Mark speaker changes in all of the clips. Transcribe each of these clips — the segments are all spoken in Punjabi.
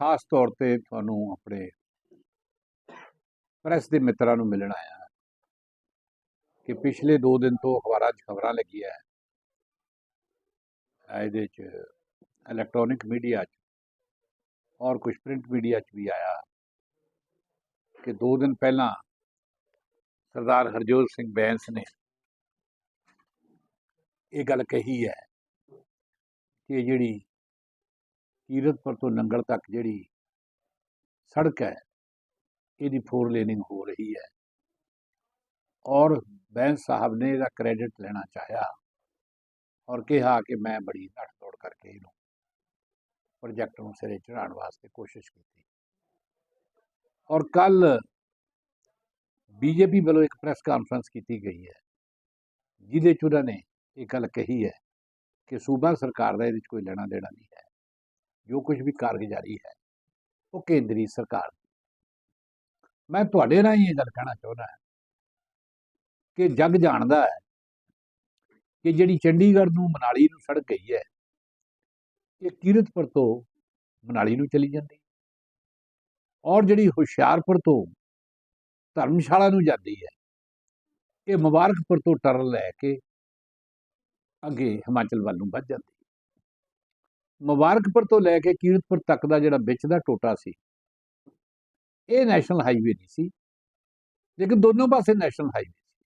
Speaker 1: ਖਾਸ ਤੌਰ ਤੇ ਤੁਹਾਨੂੰ ਆਪਣੇ ਪ੍ਰੈਸ ਦੇ ਮਿੱਤਰਾਂ ਨੂੰ ਮਿਲਣ ਆਇਆ ਹਾਂ ਕਿ ਪਿਛਲੇ 2 ਦਿਨ ਤੋਂ ਅਖਬਾਰਾਂ 'ਚ ਖਬਰਾਂ ਲੱਗੀਆਂ ਹੈ। ਇਹਦੇ 'ਚ ਇਲੈਕਟ੍ਰੋਨਿਕ ਮੀਡੀਆ 'ਚ ਔਰ ਕੁਝ ਪ੍ਰਿੰਟ ਮੀਡੀਆ 'ਚ ਵੀ ਆਇਆ ਕਿ 2 ਦਿਨ ਪਹਿਲਾਂ ਸਰਦਾਰ ਹਰਜੋਤ ਸਿੰਘ ਬੈਂਸ ਨੇ ਇਹ ਗੱਲ ਕਹੀ ਹੈ ਕਿ ਜਿਹੜੀ ਕੀਰਤਪੁਰ ਤੋਂ ਨੰਗਲ ਤੱਕ ਜਿਹੜੀ ਸੜਕ ਹੈ, ਇਹਦੀ ਫੋਰ ਲੇਨਿੰਗ ਹੋ ਰਹੀ ਹੈ। ਔਰ ਬੈਂਸ ਸਾਹਿਬ ਨੇ ਇਹਦਾ ਕ੍ਰੈਡਿਟ ਲੈਣਾ ਚਾਹਿਆ ਔਰ ਕਿਹਾ ਕਿ ਮੈਂ ਬੜੀ ਨੱਠ ਤੋੜ ਕਰਕੇ ਇਹਨੂੰ ਪ੍ਰੋਜੈਕਟ ਨੂੰ ਸਿਰੇ ਚੜਾਉਣ ਵਾਸਤੇ ਕੋਸ਼ਿਸ਼ ਕੀਤੀ। ਔਰ ਕੱਲ ਬੀਜੇਪੀ ਵੱਲੋਂ ਇੱਕ ਪ੍ਰੈਸ ਕਾਨਫਰੰਸ ਕੀਤੀ ਗਈ ਹੈ, ਜਿਹਦੇ ਚ ਉਹਨਾਂ ਨੇ ਇਹ ਗੱਲ ਕਹੀ ਹੈ ਕਿ ਸੂਬਾ ਸਰਕਾਰ ਦਾ ਇਹਦੇ ਵਿੱਚ ਕੋਈ ਲੈਣਾ ਦੇਣਾ ਨਹੀਂ ਹੈ। ਜੋ ਕੁਝ ਵੀ ਕਾਰਗੁਜ਼ਾਰੀ ਹੈ, ਉਹ ਕੇਂਦਰੀ ਸਰਕਾਰ ਮੈਂ ਤੁਹਾਡੇ ਰਾਹੀਂ ਇਹ ਗੱਲ ਕਹਿਣਾ ਚਾਹੁੰਦਾ ਹਾਂ ਕਿ ਜੱਗ ਜਾਣਦਾ ਹੈ ਕਿ ਜਿਹੜੀ ਚੰਡੀਗੜ੍ਹ ਨੂੰ ਮਨਾਲੀ ਨੂੰ ਸੜਕ ਗਈ ਹੈ, ਇਹ ਕੀਰਤਪੁਰ ਤੋਂ ਮਨਾਲੀ ਨੂੰ ਚਲੀ ਜਾਂਦੀ ਔਰ ਜਿਹੜੀ ਹੁਸ਼ਿਆਰਪੁਰ ਤੋਂ ਧਰਮਸ਼ਾਲਾ ਨੂੰ ਜਾਂਦੀ ਹੈ, ਇਹ ਮੁਬਾਰਕਪੁਰ ਤੋਂ ਟਰਨ ਲੈ ਕੇ ਅੱਗੇ ਹਿਮਾਚਲ ਵੱਲ ਨੂੰ ਵੱਧ ਜਾਂਦੀ ਮੁਬਾਰਕਪੁਰ ਤੋਂ ਲੈ ਕੇ ਕੀਰਤਪੁਰ ਤੱਕ ਦਾ ਜਿਹੜਾ ਵਿੱਚ ਦਾ ਟੋਟਾ ਸੀ, ਇਹ ਨੈਸ਼ਨਲ ਹਾਈਵੇ ਨਹੀਂ ਸੀ, ਲੇਕਿਨ ਦੋਨੋਂ ਪਾਸੇ ਨੈਸ਼ਨਲ ਹਾਈਵੇ ਸੀ।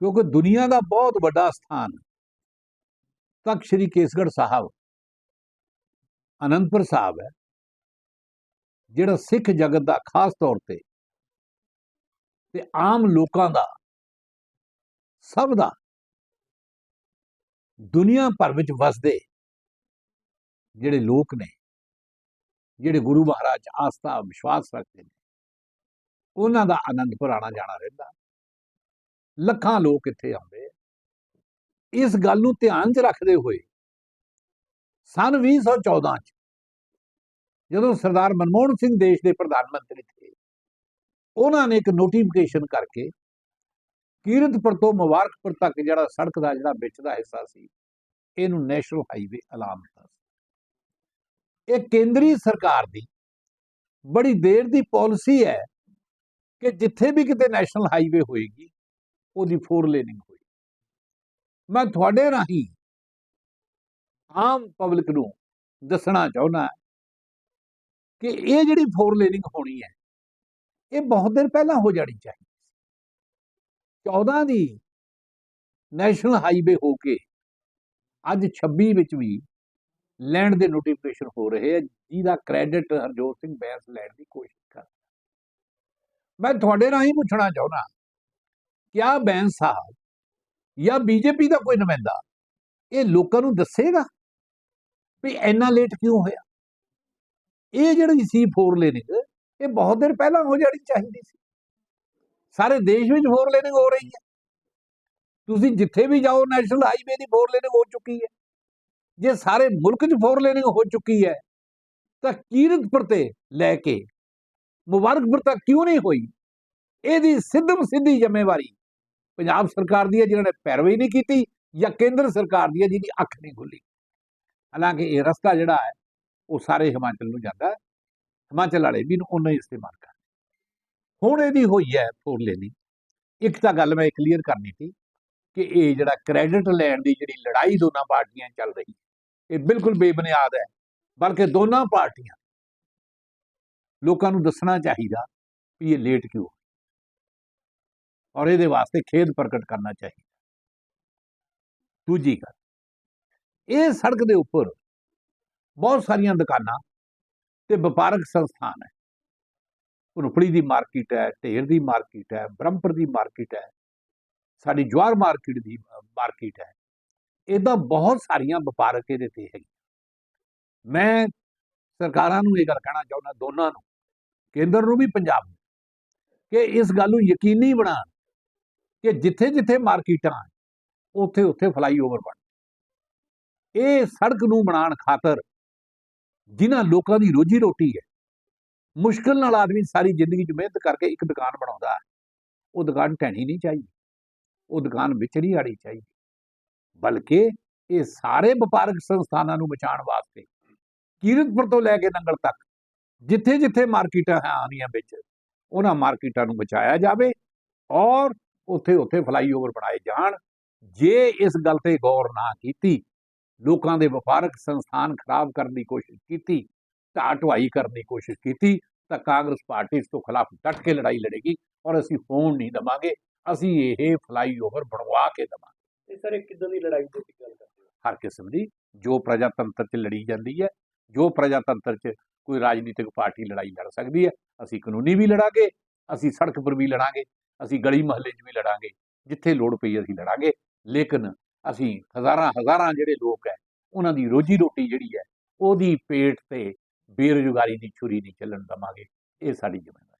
Speaker 1: ਕਿਉਂਕਿ ਦੁਨੀਆ ਦਾ ਬਹੁਤ ਵੱਡਾ ਸਥਾਨ ਤੱਕ ਸ੍ਰੀ ਕੇਸਗੜ੍ਹ ਸਾਹਿਬ, ਅਨੰਦਪੁਰ ਸਾਹਿਬ ਹੈ, ਜਿਹੜਾ ਸਿੱਖ ਜਗਤ ਦਾ ਖਾਸ ਤੌਰ ਤੇ ਤੇ ਆਮ ਲੋਕਾਂ ਦਾ, ਸਭ ਦਾ ਦੁਨੀਆ ਭਰ ਵਿੱਚ ਵਸਦੇ ਜਿਹੜੇ ਲੋਕ ਨੇ, ਜਿਹੜੇ ਗੁਰੂ ਮਹਾਰਾਜ ਆਸਥਾ, ਵਿਸ਼ਵਾਸ ਰੱਖਦੇ ਨੇ, ਉਹਨਾਂ ਦਾ ਆਨੰਦਪੁਰ ਆਣਾ ਜਾਣਾ ਰਹਿੰਦਾ। ਲੱਖਾਂ ਲੋਕ ਇੱਥੇ ਆਉਂਦੇ ਇਸ ਗੱਲ ਨੂੰ ਧਿਆਨ 'ਚ ਰੱਖਦੇ ਹੋਏ ਸਨ 2014 'ਚ ਜਦੋਂ ਸਰਦਾਰ ਮਨਮੋਹਨ ਸਿੰਘ ਦੇਸ਼ ਦੇ ਪ੍ਰਧਾਨ ਮੰਤਰੀ ਸੀ ਉਹਨਾਂ ਨੇ ਇੱਕ ਨੋਟੀਫਿਕੇਸ਼ਨ ਕਰਕੇ ਕੀਰਤਪੁਰ ਤੋਂ ਮੁਬਾਰਕਪੁਰ ਤੱਕ ਜਿਹੜਾ ਸੜਕ ਦਾ ਜਿਹੜਾ ਵਿੱਚ ਦਾ ਹਿੱਸਾ ਸੀ, ਇਹਨੂੰ ਨੈਸ਼ਨਲ ਹਾਈਵੇ ਐਲਾਨ ਦਿੱਤਾ ਸੀ। ਇਹ ਕੇਂਦਰੀ ਸਰਕਾਰ ਦੀ ਬੜੀ ਦੇਰ ਦੀ ਪਾਲਿਸੀ ਹੈ ਕਿ ਜਿੱਥੇ ਵੀ ਕਿਤੇ ਨੈਸ਼ਨਲ ਹਾਈਵੇ ਹੋਏਗੀ, ਉਹਦੀ ਫੋਰ ਲੇਨਿੰਗ ਹੋਈ ਮੈਂ ਤੁਹਾਡੇ ਰਾਹੀਂ ਆਮ ਪਬਲਿਕ ਨੂੰ ਦੱਸਣਾ ਚਾਹੁੰਦਾ ਕਿ ਇਹ ਜਿਹੜੀ ਫੋਰ ਲੇਨਿੰਗ ਹੋਣੀ ਹੈ, ਇਹ ਬਹੁਤ ਦਿਨ ਪਹਿਲਾਂ ਹੋ ਜਾਣੀ ਚਾਹੀਦੀ। 14 ਦੀ ਨੈਸ਼ਨਲ ਹਾਈਵੇ ਹੋ ਕੇ ਅੱਜ 26 ਵਿੱਚ ਵੀ ਲੈਂਡ ਦੇ ਨੋਟੀਫਿਕੇਸ਼ਨ ਹੋ ਰਹੇ ਆ, ਜਿਹਦਾ ਕ੍ਰੈਡਿਟ ਹਰਜੋਤ ਸਿੰਘ ਬੈਂਸ ਲੈਣ ਦੀ ਕੋਸ਼ਿਸ਼ ਕਰ ਮੈਂ ਤੁਹਾਡੇ ਰਾਹੀਂ ਪੁੱਛਣਾ ਚਾਹੁੰਦਾ, ਕਿਆ ਬੈਂਸ ਸਾਹਿਬ ਜਾਂ ਬੀਜੇਪੀ ਦਾ ਕੋਈ ਨੁਮਾਇੰਦਾ ਇਹ ਲੋਕਾਂ ਨੂੰ ਦੱਸੇਗਾ ਵੀ ਇੰਨਾ ਲੇਟ ਕਿਉਂ ਹੋਇਆ? ਇਹ ਜਿਹੜੀ ਸੀ ਫੋਰ ਲੇਨਿੰਗ ਇਹ ਬਹੁਤ ਦਿਨ ਪਹਿਲਾਂ ਹੋ ਜਾਣੀ ਚਾਹੀਦੀ ਸੀ। ਸਾਰੇ ਦੇਸ਼ ਵਿੱਚ ਫੋਰ ਲੇਨਿੰਗ ਹੋ ਰਹੀ ਹੈ। ਤੁਸੀਂ ਜਿੱਥੇ ਵੀ ਜਾਓ ਨੈਸ਼ਨਲ ਹਾਈਵੇ ਦੀ ਫੋਰ ਲੇਨਿੰਗ ਹੋ ਚੁੱਕੀ ਹੈ। ਜੇ ਸਾਰੇ ਮੁਲਕ 'ਚ ਫੋਰ ਲੇਨਿੰਗ ਹੋ ਚੁੱਕੀ ਹੈ, ਤਾਂ ਕੀਰਤਪੁਰ ਤੇ ਲੈ ਕੇ ਮੁਬਾਰਕਪੁਰ ਤੱਕ ਕਿਉਂ ਨਹੀਂ ਹੋਈ? ਇਹਦੀ ਸਿੱਧਮ ਸਿੱਧੀ ਜ਼ਿੰਮੇਵਾਰੀ ਪੰਜਾਬ ਸਰਕਾਰ ਦੀ ਹੈ, ਜਿਨ੍ਹਾਂ ਨੇ ਪੈਰਵੀ ਨਹੀਂ ਕੀਤੀ ਜਾਂ ਕੇਂਦਰ ਸਰਕਾਰ ਦੀ ਹੈ, ਜਿਹਦੀ ਅੱਖ ਨਹੀਂ ਖੁੱਲੀ। ਹਾਲਾਂਕਿ ਇਹ ਰਸਤਾ ਜਿਹੜਾ ਹੈ, ਉਹ ਸਾਰੇ ਹਿਮਾਚਲ ਨੂੰ ਜਾਂਦਾ ਹੈ। ਹਿਮਾਚਲ ਵਾਲੇ ਵੀ ਨੂੰ ਉਹਨਾਂ ਹੀ ਇਸਤੇਮਾਲ ਕਰਦੇ ਹੁਣ ਇਹਦੀ ਹੋਈ ਹੈ ਫੋਰ ਲੇਨਿੰਗ ਇੱਕ ਤਾਂ ਗੱਲ ਮੈਂ ਕਲੀਅਰ ਕਰਨੀ ਸੀ ਕਿ ਇਹ ਜਿਹੜਾ ਕ੍ਰੈਡਿਟ ਲੈਣ ਦੀ ਜਿਹੜੀ ਲੜਾਈ ਦੋਨਾਂ ਪਾਰਟੀਆਂ ਚੱਲ ਰਹੀ ਹੈ, ਇਹ ਬਿਲਕੁਲ ਬੇਬੁਨਿਆਦ ਹੈ, ਬਲਕਿ ਦੋਨਾਂ ਪਾਰਟੀਆਂ ਲੋਕਾਂ ਨੂੰ ਦੱਸਣਾ ਚਾਹੀਦਾ ਵੀ ਇਹ ਲੇਟ ਕਿਉਂ ਹੋਈ। ਔਰ ਇਹਦੇ ਵਾਸਤੇ ਖੇਦ ਪ੍ਰਗਟ ਕਰਨਾ ਚਾਹੀਦਾ। ਦੂਜੀ ਗੱਲ, ਇਹ ਸੜਕ ਦੇ ਉੱਪਰ ਬਹੁਤ ਸਾਰੀਆਂ ਦੁਕਾਨਾਂ ਤੇ ਵਪਾਰਕ ਸੰਸਥਾਨ ਹੈ। ਉਨਪੜੀ ਦੀ ਮਾਰਕੀਟ ਹੈ, ਢੇਰ ਦੀ ਮਾਰਕੀਟ ਹੈ, ਬ੍ਰਹਮਪੁਰ ਦੀ ਮਾਰਕੀਟ ਹੈ, ਸਾਡੀ ਜਵਾਰ ਮਾਰਕੀਟ ਦੀ ਮਾਰਕੀਟ ਹੈ। ਇਦਾਂ ਬਹੁਤ ਸਾਰੀਆਂ ਵਪਾਰਕ ਇਹਦੇ ਤੇ ਹੈਗੀ ਮੈਂ ਸਰਕਾਰਾਂ ਨੂੰ ਇਹ ਗੱਲ ਕਹਿਣਾ ਚਾਹੁੰਦਾ, ਦੋਨਾਂ ਨੂੰ, ਕੇਂਦਰ ਨੂੰ ਵੀ, ਪੰਜਾਬ ਨੂੰ, ਕਿ ਇਸ ਗੱਲ ਨੂੰ ਯਕੀਨੀ ਬਣਾਉਣ ਕਿ ਜਿੱਥੇ ਜਿੱਥੇ ਮਾਰਕੀਟਾਂ ਉੱਥੇ ਉੱਥੇ ਫਲਾਈਓਵਰ ਬਣ ਇਹ ਸੜਕ ਨੂੰ ਬਣਾਉਣ ਖਾਤਰ ਜਿਨ੍ਹਾਂ ਲੋਕਾਂ ਦੀ ਰੋਜੀ ਰੋਟੀ ਹੈ ਮੁਸ਼ਕਲ ਨਾਲ ਆਦਮੀ ਸਾਰੀ ਜ਼ਿੰਦਗੀ 'ਚ ਮਿਹਨਤ ਕਰਕੇ ਇੱਕ ਦੁਕਾਨ ਬਣਾਉਂਦਾ ਹੈ। ਉਹ ਦੁਕਾਨ ਢਹਿਣੀ ਨਹੀਂ ਚਾਹੀਦੀ। ਉਹ ਦੁਕਾਨ ਵਿਚੜੀ ਆੜੀ ਚਾਹੀਦੀ। ਬਲਕਿ ਇਹ ਸਾਰੇ ਵਪਾਰਕ ਸੰਸਥਾਨਾਂ ਨੂੰ ਬਚਾਉਣ ਵਾਸਤੇ ਕੀਰਤਪੁਰ ਤੋਂ ਲੈ ਕੇ ਨੰਗਲ ਤੱਕ ਜਿੱਥੇ ਜਿੱਥੇ ਮਾਰਕੀਟਾਂ ਹੈ ਆਉਂਦੀਆਂ ਵਿੱਚ, ਉਹਨਾਂ ਮਾਰਕੀਟਾਂ ਨੂੰ ਬਚਾਇਆ ਜਾਵੇ ਔਰ ਉੱਥੇ ਉੱਥੇ ਫਲਾਈਓਵਰ ਬਣਾਏ ਜਾਣ। ਜੇ ਇਸ ਗੱਲ ਤੇ ਗੌਰ ਨਾ ਕੀਤੀ, ਲੋਕਾਂ ਦੇ ਵਪਾਰਕ ਸੰਸਥਾਨ ਖਰਾਬ ਕਰਨ ਦੀ ਕੋਸ਼ਿਸ਼ ਕੀਤੀ ਢੁਆਈ ਕਰਨ ਦੀ ਕੋਸ਼ਿਸ਼ ਕੀਤੀ ਤਾਂ ਕਾਂਗਰਸ ਪਾਰਟੀ ਇਸ ਤੋਂ ਖਿਲਾਫ ਡਟ ਕੇ ਲੜਾਈ ਲੜੇਗੀ ਔਰ ਅਸੀਂ ਹੋਣ ਨਹੀਂ ਦਵਾਂਗੇ ਅਸੀਂ ਇਹ ਫਲਾਈਓਵਰ ਬਣਵਾ ਕੇ ਦਵਾਂਗੇ।
Speaker 2: ਇਹ ਸਰ ਇਹ ਕਿੱਦਾਂ ਦੀ ਲੜਾਈ ਦੀ ਗੱਲ ਕਰਦੇ ਹੋ?
Speaker 1: ਹਰ ਕਿਸਮ ਦੀ ਜੋ ਪ੍ਰਜਾਤੰਤਰ 'ਚ ਲੜੀ ਜਾਂਦੀ ਹੈ ਜੋ ਪ੍ਰਜਾਤੰਤਰ 'ਚ ਕੋਈ ਰਾਜਨੀਤਿਕ ਪਾਰਟੀ ਲੜਾਈ ਲੜ ਸਕਦੀ ਹੈ ਅਸੀਂ ਕਾਨੂੰਨੀ ਵੀ ਲੜਾਂਗੇ ਅਸੀਂ ਸੜਕ ਪਰ ਵੀ ਲੜਾਂਗੇ ਅਸੀਂ ਗਲੀ ਮਹੱਲੇ 'ਚ ਵੀ ਲੜਾਂਗੇ ਜਿੱਥੇ ਲੋੜ ਪਈ ਅਸੀਂ ਲੜਾਂਗੇ ਲੇਕਿਨ ਅਸੀਂ ਹਜ਼ਾਰਾਂ ਹਜ਼ਾਰਾਂ ਜਿਹੜੇ ਲੋਕ ਹੈ ਉਹਨਾਂ ਦੀ ਰੋਜੀ ਰੋਟੀ ਜਿਹੜੀ ਹੈ ਉਹਦੀ ਪੇਟ ਤੇ ਬੇਰੁਜ਼ਗਾਰੀ ਦੀ ਛੁਰੀ ਨਹੀਂ ਚੱਲਣ ਦਵਾਂਗੇ ਇਹ ਸਾਡੀ ਜ਼ਿੰਮੇਵਾਰੀ।